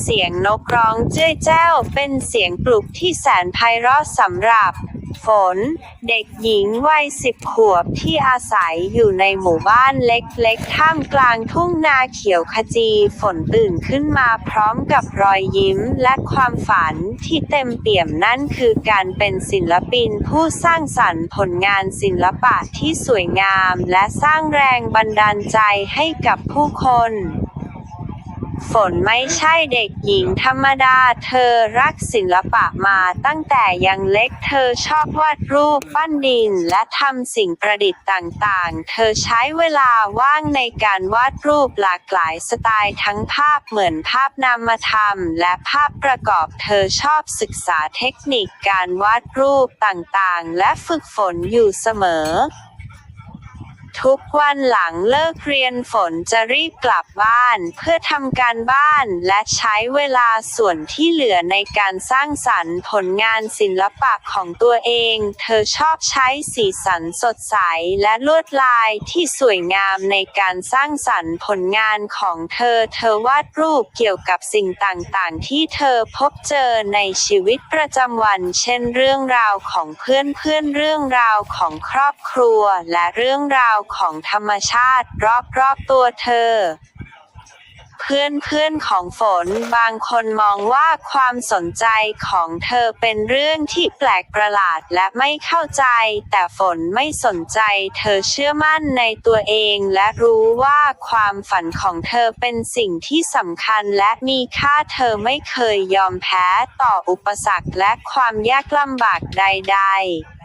เสียงนกร้องเจ้ยแจ้วเป็นเสียงปลุกที่แสนไพเราะสำหรับ ฝน เด็กหญิงวัยสิบขวบที่อาศัยอยู่ในหมู่บ้านเล็กๆ ท่ามกลางทุ่งนาเขียวขจี ฝนตื่นขึ้นมาพร้อมกับรอยยิ้มและความฝันที่เต็มเปี่ยมนั่นคือการเป็นศิลปินผู้สร้างสรรค์ผลงานศิลปะที่สวยงาม และสร้างแรงบันดาลใจให้กับผู้คน ฝนไม่ใช่เด็กหญิงธรรมดา เธอรักศิลปะมาตั้งแต่ยังเล็ก เธอชอบวาดรูปปั้นดิน และทำสิ่งประดิษฐ์ต่างๆ เธอใช้เวลาว่างในการวาดรูปหลากหลายสไตล์ทั้งภาพเหมือนภาพนามธรรม และภาพประกอบ เธอชอบศึกษาเทคนิคการวาดรูปต่างๆ และฝึกฝนอยู่เสมอ ทุกวันหลังเลิกเรียนฝนจะรีบกลับบ้าน เพื่อทำการบ้านและใช้เวลาส่วนที่เหลือในการสร้างสรรค์ผลงานศิลปะของตัวเอง เธอชอบใช้สีสันสดใสและลวดลายที่สวยงามในการสร้างสรรค์ผลงานของเธอ เธอวาดรูปเกี่ยวกับสิ่งต่างๆ ที่เธอพบเจอในชีวิตประจำวัน เช่นเรื่องราวของเพื่อนเพื่อนๆเรื่องราวของครอบครัวและเรื่องราวของธรรมชาติรอบๆตัวเธอเพื่อนเพื่อนๆของฝนบางคนมองว่าความสนใจของเธอเป็นเรื่องที่แปลกประหลาดและไม่เข้าใจ แต่ฝนไม่สนใจ เธอเชื่อมั่นในตัวเองและรู้ว่าความฝันของเธอเป็นสิ่งที่สำคัญและมีค่าเธอไม่เคยยอมแพ้ต่ออุปสรรคและความยากลำบากใด ๆ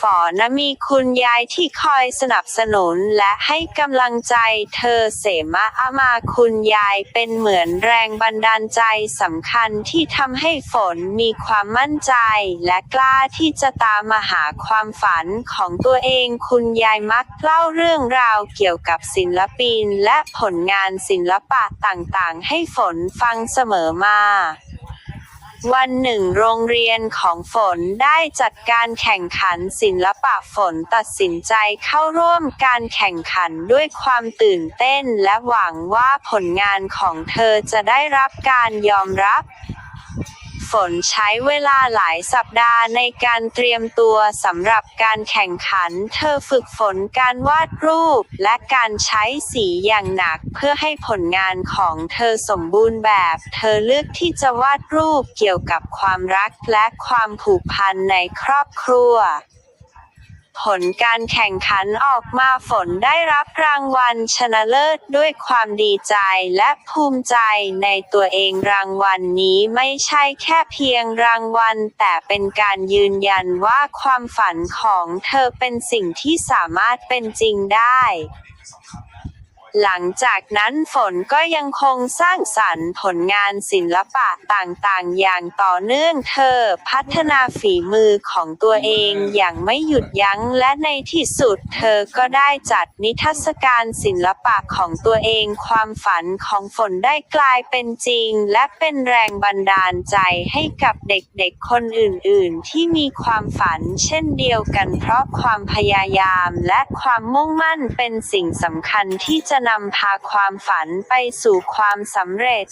ฝอนะมีคุณยายที่คอยสนับสนุนและให้กำลังใจเธอเสมาอามาคุณยายเป็นเหมือนแรงบันดาลใจสำคัญที่ทำให้ฝนมีความมั่นใจ และกล้าที่จะตามมาหาความฝันของตัวเองคุณยายมักเล่าเรื่องราวเกี่ยวกับศิลปินและผลงานศิลปะต่างๆ ให้ฝนฟังเสมอมา วันหนึ่งโรงเรียนของฝนได้จัดการแข่งขันศิลปะฝนตัดสินใจเข้าร่วมการแข่งขันด้วยความตื่นเต้นและหวังว่าผลงานของเธอจะได้รับการยอมรับ ฝนใช้เวลาหลายสัปดาห์ในการเตรียมตัวสำหรับการแข่งขัน เธอฝึกฝนการวาดรูป และการใช้สีอย่างหนัก เพื่อให้ผลงานของเธอสมบูรณ์แบบ เธอเลือกที่จะวาดรูปเกี่ยวกับความรักและความผูกพันในครอบครัว ผลการแข่งขันออกมาฝนได้รับรางวัลชนะเลิศด้วยความดีใจและภูมิใจในตัวเองรางวัลนนี้ไม่ใช่แค่เพียงรางวัล แต่เป็นการยืนยันว่าความฝันของเธอเป็นสิ่งที่สามารถเป็นจริงได้ หลังจากนั้นฝนก็ยังคงสร้างสรรค์ผลงานศิลปะต่างๆ อย่างต่อเนื่องเธอ พัฒนาฝีมือของตัวเองอย่างไม่หยุดยั้งและในที่สุดเธอก็ได้จัดนิทรรศการศิลปะของตัวเองความฝันของฝนได้กลายเป็นจริง และเป็นแรงบันดาลใจให้กับเด็กๆคนอื่นๆ ที่มีความฝันเช่นเดียวกันเพราะความพยายามและความมุ่งมั่นเป็นสิ่งสำคัญที่จะนำพาความฝันไปสู่ความสำเร็จ